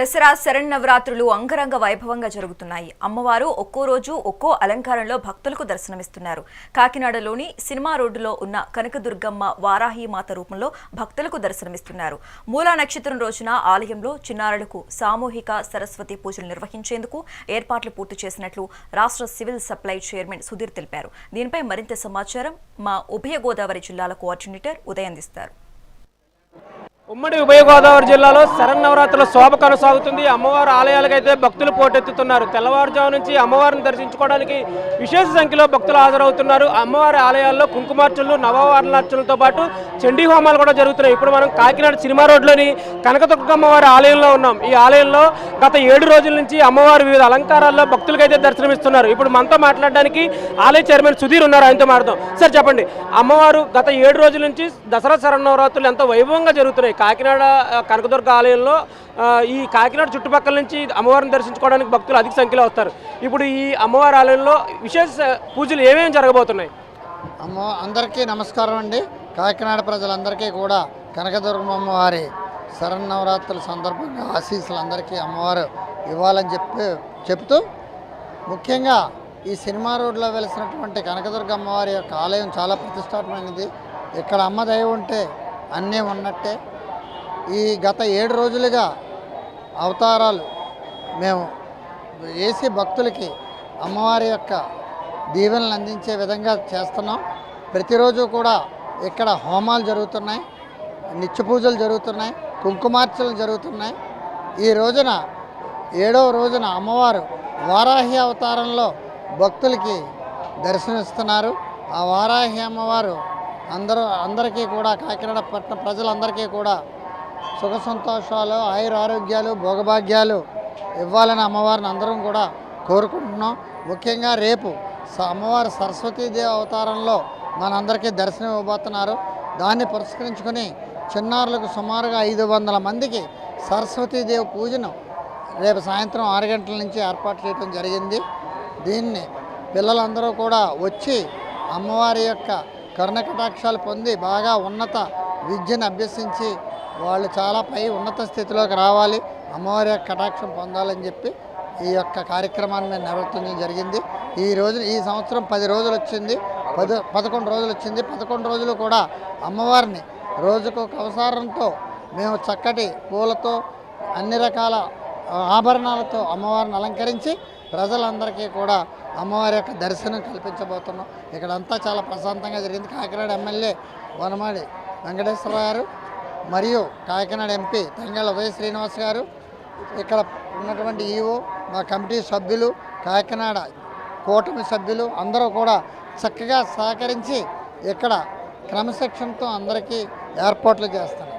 దసరా శరణ్నవరాత్రులు అంగరంగ వైభవంగా జరుగుతున్నాయి. అమ్మవారు ఒక్కో రోజు ఒక్కో అలంకారంలో భక్తులకు దర్శనమిస్తున్నారు. కాకినాడలోని సినిమా రోడ్డులో ఉన్న కనకదుర్గమ్మ వారాహి మాత రూపంలో భక్తులకు దర్శనమిస్తున్నారు. మూలా నక్షత్రం రోజున ఆలయంలో చిన్నారులకు సామూహిక సరస్వతి పూజలు నిర్వహించేందుకు ఏర్పాట్లు పూర్తి చేసినట్లు రాష్ట్ర సివిల్ సప్లై చైర్మన్ సుధీర్ తెలిపారు. దీనిపై మరింత సమాచారం మా ఉభయ గోదావరి జిల్లాల కోఆర్డినేటర్ ఉదయం అందిస్తారు ఉమ్మడి ఉభయ గోదావరి జిల్లాలో శరన్నవరాత్రుల శోభ కొనసాగుతుంది. అమ్మవారి ఆలయాలకైతే భక్తులు పోటెత్తుతున్నారు. తెల్లవారుజాము నుంచి అమ్మవారిని దర్శించుకోవడానికి విశేష సంఖ్యలో భక్తులు హాజరవుతున్నారు. అమ్మవారి ఆలయాల్లో కుంకుమార్చనలు నవవారణార్చనలతో పాటు చండీ హోమాలు కూడా జరుగుతున్నాయి. ఇప్పుడు మనం కాకినాడ సినిమా రోడ్లోని కనకదుర్గమ్మవారి ఆలయంలో ఉన్నాం. ఈ ఆలయంలో గత ఏడు రోజుల నుంచి అమ్మవారి వివిధ అలంకారాల్లో భక్తులకైతే దర్శనమిస్తున్నారు. ఇప్పుడు మనతో మాట్లాడడానికి ఆలయ చైర్మన్ సుధీర్ ఉన్నారు. ఆయనతో మాట్లాడదాం. సార్ చెప్పండి. అమ్మవారు గత ఏడు రోజుల నుంచి దసరా శరణవరాత్రులు ఎంతో వైభవంగా జరుగుతున్నాయి. కాకినాడ కనకదుర్గ ఆలయంలో ఈ కాకినాడ చుట్టుపక్కల నుంచి అమ్మవారిని దర్శించుకోవడానికి భక్తులు అధిక సంఖ్యలో వస్తారు. ఇప్పుడు ఈ అమ్మవారి ఆలయంలో విశేష పూజలు ఏమేమి జరగబోతున్నాయి? అమ్మ అందరికీ నమస్కారం అండి. కాకినాడ ప్రజలందరికీ కూడా కనకదుర్గమ్మ వారి శరన్నవరాత్రుల సందర్భంగా ఆశీస్సులు అందరికీ అమ్మవారు ఇవ్వాలని చెప్పి చెప్తూ ముఖ్యంగా ఈ సినిమా రోడ్లో వెలిసినటువంటి కనకదుర్గ అమ్మవారి యొక్క ఆలయం చాలా ప్రతిష్టాత్మైనది ఇక్కడ అమ్మ దయ ఉంటే అన్నీ ఉన్నట్టే. ఈ గత ఏడు రోజులుగా అవతారాలు మేము వేసి భక్తులకి అమ్మవారి యొక్క దీవెనలు అందించే విధంగా చేస్తున్నాం. ప్రతిరోజు కూడా ఇక్కడ హోమాలు జరుగుతున్నాయి నిత్య పూజలు జరుగుతున్నాయి. కుంకుమార్చలు జరుగుతున్నాయి. ఈ రోజున ఏడవ రోజున అమ్మవారు వారాహి అవతారంలో భక్తులకి దర్శనమిస్తున్నారు. ఆ వారాహి అమ్మవారు అందరూ అందరికీ కూడా కాకినాడ పట్టణ ప్రజలందరికీ కూడా సుఖ సంతోషాలు ఆయుర ఆరోగ్యాలు భోగభాగ్యాలు ఇవ్వాలని అమ్మవారిని అందరం కూడా కోరుకుంటున్నాం. ముఖ్యంగా రేపు అమ్మవారు సరస్వతీదేవి అవతారంలో మనందరికీ దర్శనం ఇవ్వబోతున్నారు. దాన్ని పురస్కరించుకొని చిన్నారులకు సుమారుగా ఐదు వందల మందికి సరస్వతీదేవి పూజను రేపు సాయంత్రం ఆరు గంటల నుంచి ఏర్పాటు చేయడం జరిగింది. దీన్ని పిల్లలందరూ కూడా వచ్చి అమ్మవారి యొక్క కరుణ కటాక్షాలు పొంది బాగా ఉన్నత విద్యను అభ్యసించి వాళ్ళు చాలా పై ఉన్నత స్థితిలోకి రావాలి. అమ్మవారి యొక్క కటాక్షం పొందాలని చెప్పి ఈ యొక్క కార్యక్రమాన్ని మేము నిర్వర్తించడం జరిగింది. ఈ రోజు ఈ సంవత్సరం పది రోజులు వచ్చింది. పది పదకొండు రోజులు వచ్చింది. పదకొండు రోజులు కూడా అమ్మవారిని రోజుకు ఒక అవసరంతో మేము చక్కటి పూలతో అన్ని రకాల ఆభరణాలతో అమ్మవారిని అలంకరించి ప్రజలందరికీ కూడా అమ్మవారి యొక్క దర్శనం కల్పించబోతున్నాం. ఇక్కడంతా చాలా ప్రశాంతంగా జరిగింది. కాకినాడ ఎమ్మెల్యే వనమాడి వెంకటేశ్వర గారు మరియు కాకినాడ ఎంపీ తంగళ ఉదయ శ్రీనివాస్ గారు ఇక్కడ ఉన్నటువంటి ఈవో మా కమిటీ సభ్యులు కాకినాడ కూటమి సభ్యులు అందరూ కూడా చక్కగా సహకరించి ఇక్కడ క్రమశిక్షణతో అందరికీ ఏర్పాట్లు చేస్తున్నారు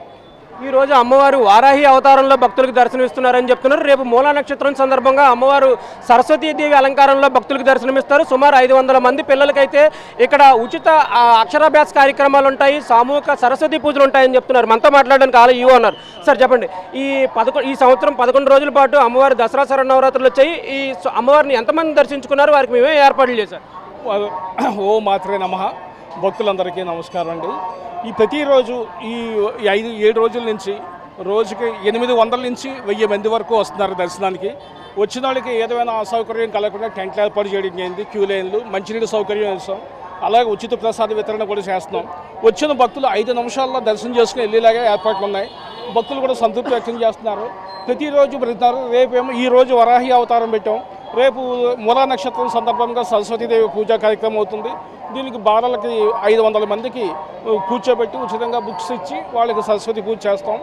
ఈ రోజు అమ్మవారు వారాహి అవతారంలో భక్తులకు దర్శనమిస్తున్నారని చెప్తున్నారు. రేపు మూలా నక్షత్రం సందర్భంగా అమ్మవారు సరస్వతీదేవి అలంకారంలో భక్తులకు దర్శనమిస్తారు. సుమారు ఐదు వందల మంది పిల్లలకైతే ఇక్కడ ఉచిత అక్షరాభ్యాస కార్యక్రమాలు ఉంటాయి. సామూహిక సరస్వతి పూజలు ఉంటాయని చెప్తున్నారు. మనతో మాట్లాడడానికి ఆలయ ఈవో అన్నారు. సార్ చెప్పండి. ఈ పదకొ ఈ సంవత్సరం పదకొండు రోజుల పాటు అమ్మవారి దసరా శరన్నవరాత్రులు వచ్చాయి. ఈ అమ్మవారిని ఎంతమంది దర్శించుకున్నారు? వారికి మేమే ఏర్పాట్లు చేశారు ఓ మాత్రే నమ. భక్తులందరికీ నమస్కారం అండి. ఈ ప్రతిరోజు ఈ ఐదు ఏడు రోజుల నుంచి రోజుకి ఎనిమిది వందల నుంచి వెయ్యి మంది వరకు వస్తున్నారు దర్శనానికి. వచ్చిన వాళ్ళకి ఏదైనా అసౌకర్యం కలగకుండా టెంట్లు ఏర్పాటు చేయడం జరిగింది క్యూ లైన్లు మంచినీటి సౌకర్యం ఇస్తాం అలాగే ఉచిత ప్రసాద వితరణ కూడా చేస్తున్నాం. వచ్చిన భక్తులు ఐదు నిమిషాల్లో దర్శనం చేసుకుని వెళ్ళేలాగా ఏర్పాట్లు ఉన్నాయి. భక్తులు కూడా సంతృప్తి వ్యక్తం చేస్తున్నారు. ప్రతిరోజు పెడుతున్నారు. రేపేమో ఈ రోజు వరాహి అవతారం పెట్టాం. రేపు మూలా నక్షత్రం సందర్భంగా సరస్వతీదేవి పూజా కార్యక్రమం అవుతుంది. దీనికి బాలలకి ఐదు వందల మందికి కూర్చోబెట్టి ఉచితంగా బుక్స్ ఇచ్చి వాళ్ళకి సరస్వతి పూజ చేస్తాం.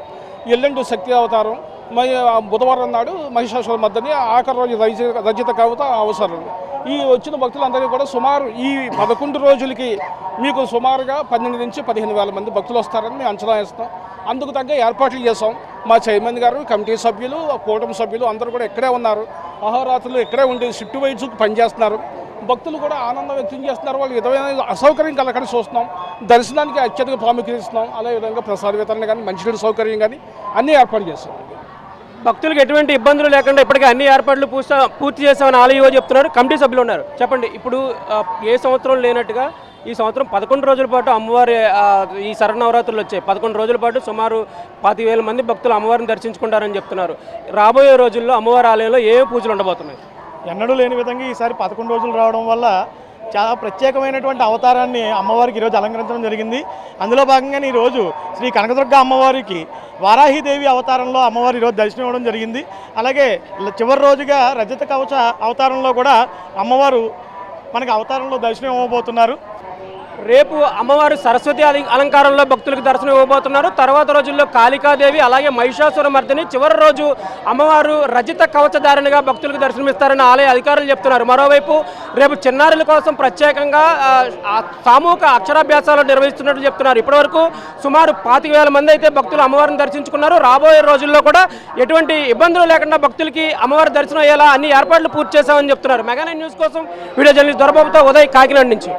ఎల్లుండి శక్తి అవతారం మరి బుధవారం నాడు మహిషాసుర మద్దని ఆఖరి రోజు రజిత రచిత కవిత అవసరం. ఈ వచ్చిన భక్తులందరికీ కూడా సుమారు ఈ పదకొండు రోజులకి మీకు సుమారుగా పన్నెండు నుంచి పదిహేను వేల మంది భక్తులు వస్తారని మేము అంచనా వేస్తాం అందుకు తగ్గ ఏర్పాట్లు చేసాం మా చైర్మన్ గారు కమిటీ సభ్యులు కూటమి సభ్యులు అందరూ కూడా ఇక్కడే ఉన్నారు. అహోరాత్రులు ఇక్కడే ఉండి షిఫ్ట్ వైజ్ పనిచేస్తున్నారు భక్తులు కూడా ఆనందం వ్యక్తం చేస్తున్నారు. వాళ్ళు విధమైన అసౌకర్యం కలగడం చూస్తున్నాం. దర్శనానికి అత్యధిక ప్రాముఖ్యత ఇస్తున్నాం అదే విధంగా ప్రసాద వితరణ కానీ మంచినీటి సౌకర్యం కానీ అన్నీ ఏర్పాటు చేస్తాం భక్తులకు ఎటువంటి ఇబ్బందులు లేకుండా ఇప్పటికే అన్ని ఏర్పాట్లు పూర్తి పూర్తి చేసామని ఆలయ చెప్తున్నారు. కమిటీ సభ్యులు ఉన్నారు. చెప్పండి ఇప్పుడు ఏ సంవత్సరం లేనట్టుగా ఈ సంవత్సరం పదకొండు రోజుల పాటు అమ్మవారి ఈ శరణవరాత్రులు వచ్చాయి. పదకొండు రోజుల పాటు సుమారు పదివేల మంది భక్తులు అమ్మవారిని దర్శించుకుంటారని చెప్తున్నారు. రాబోయే రోజుల్లో అమ్మవారి ఆలయంలో ఏ పూజలు ఉండబోతున్నాయి? ఎన్నడూ లేని విధంగా ఈసారి పదకొండు రోజులు రావడం వల్ల చాలా ప్రత్యేకమైనటువంటి అవతారాన్ని అమ్మవారికి ఈరోజు అలంకరించడం జరిగింది. అందులో భాగంగానే ఈరోజు శ్రీ కనకదుర్గ అమ్మవారికి వారాహిదేవి అవతారంలో అమ్మవారి ఈరోజు దర్శనం ఇవ్వడం జరిగింది. అలాగే చివరి రోజుగా రజత కవచ అవతారంలో కూడా అమ్మవారు మనకి అవతారంలో దర్శనం ఇవ్వబోతున్నారు. రేపు అమ్మవారు సరస్వతి అలంకారంలో భక్తులకు దర్శనం ఇవ్వబోతున్నారు. తర్వాత రోజుల్లో కాళికాదేవి అలాగే మహిషాసుర మర్దిని చివరి రోజు అమ్మవారు రజిత కవచధారణగా భక్తులకు దర్శనమిస్తారని ఆలయ అధికారులు చెప్తున్నారు. మరోవైపు రేపు చిన్నారుల కోసం ప్రత్యేకంగా సామూహిక అక్షరాభ్యాసాలు నిర్వహిస్తున్నట్లు చెప్తున్నారు. ఇప్పటివరకు సుమారు పాతిక వేల మంది అయితే భక్తులు అమ్మవారిని దర్శించుకున్నారు. రాబోయే రోజుల్లో కూడా ఎటువంటి ఇబ్బందులు లేకుండా భక్తులకి అమ్మవారి దర్శనం అయ్యేలా అన్ని ఏర్పాట్లు పూర్తి చేశామని చెప్తున్నారు. మెగానైన్ న్యూస్ కోసం వీడియో జర్నలిస్ట్ దొరబాబుతో ఉదయ్ కాకినాడ నుంచి.